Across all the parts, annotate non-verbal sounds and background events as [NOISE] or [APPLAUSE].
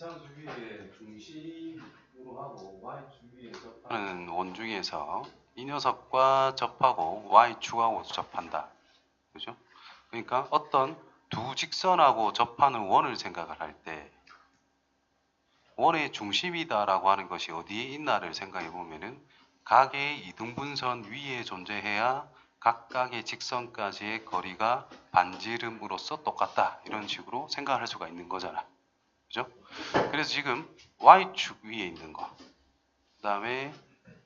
이차 주위에 중심으로 하고 y 주위에 접하는 하는 원 중에서 이 녀석과 접하고 y축하고 접한다. 그죠? 그러니까 어떤 두 직선하고 접하는 원을 생각을 할 때 원의 중심이다라고 하는 것이 어디에 있나를 생각해 보면은 각의 이등분선 위에 존재해야 각각의 직선까지의 거리가 반지름으로서 똑같다. 이런 식으로 생각할 수가 있는 거잖아. 그죠? 그래서 지금 y축 위에 있는 거. 그 다음에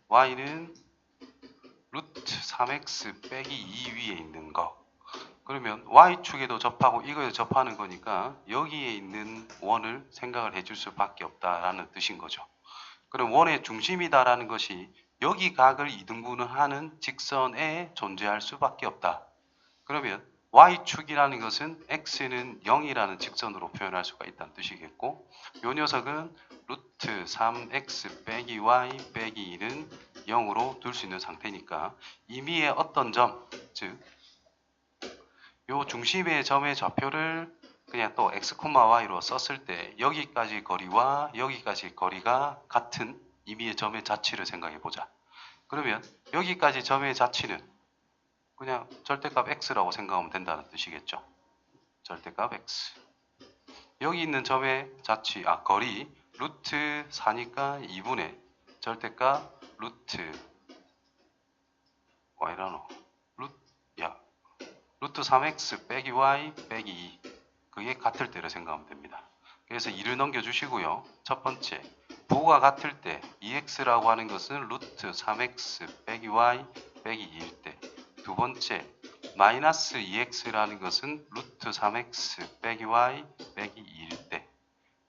y는 루트 3x 빼기 2 위에 있는 거. 그러면 y축에도 접하고 이거에 접하는 거니까 여기에 있는 원을 생각을 해줄 수밖에 없다라는 뜻인 거죠. 그럼 원의 중심이다라는 것이 여기 각을 이등분을 하는 직선에 존재할 수밖에 없다. 그러면 y축이라는 것은 x는 0이라는 직선으로 표현할 수가 있다는 뜻이겠고 요 녀석은 루트 3x 빼기 y 빼기 2는 0으로 둘 수 있는 상태니까 임의의 어떤 점, 즉 요 중심의 점의 좌표를 그냥 또 x, y로 썼을 때 여기까지 거리와 여기까지 거리가 같은 임의의 점의 자치를 생각해 보자. 그러면 여기까지 점의 자치는 그냥 절대값 x라고 생각하면 된다는 뜻이겠죠. 절대값 x. 여기 있는 점의 자치, 아 거리 루트 4니까 2분의 절대값 루트 y라노 루트 야 루트 3x 빼기 y 빼기 2 그게 같을 때를 생각하면 됩니다. 그래서 2를 넘겨주시고요. 첫 번째 부호가 같을 때 2x라고 하는 것은 루트 3x 빼기 y 빼기 2일 때 두 번째 마이너스 2x라는 것은 루트 3x 빼기 y 빼기 2일 때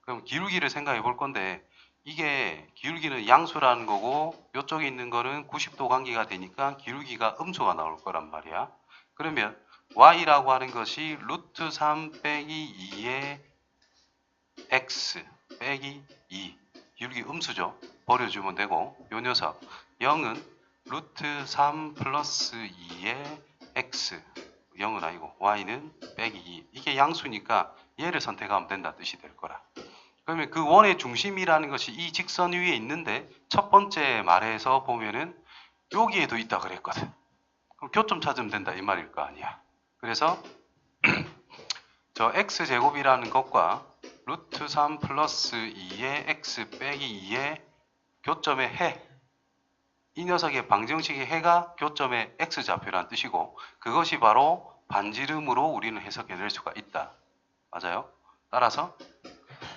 그럼 기울기를 생각해 볼 건데 이게 기울기는 양수라는 거고 이쪽에 있는 거는 90도 관계가 되니까 기울기가 음수가 나올 거란 말이야. 그러면 y라고 하는 것이 루트 3 빼기 2의 x 빼기 2 기울기 음수죠. 버려주면 되고 요 녀석 0은 루트 3 플러스 2의 x 0은 아니고 y는 빼기 2 이게 양수니까 얘를 선택하면 된다 뜻이 될 거라. 그러면 그 원의 중심이라는 것이 이 직선 위에 있는데 첫 번째 말에서 보면은 여기에도 있다 그랬거든. 그럼 교점 찾으면 된다 이 말일 거 아니야. 그래서 [CLEARS THROAT] 저 x 제곱이라는 것과 루트 3 플러스 2의 x 빼기 2의 교점의 해. 이 녀석의 방정식의 해가 교점의 x 좌표라는 뜻이고 그것이 바로 반지름으로 우리는 해석해낼 수가 있다. 맞아요? 따라서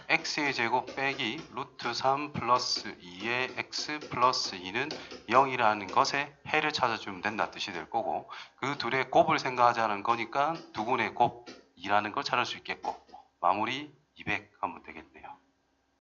x의 제곱 빼기 루트 3 플러스 2의 x 플러스 2는 0이라는 것의 해를 찾아주면 된다 뜻이 될 거고 그 둘의 곱을 생각하자는 거니까 두 분의 곱이라는 걸 찾을 수 있겠고 마무리 200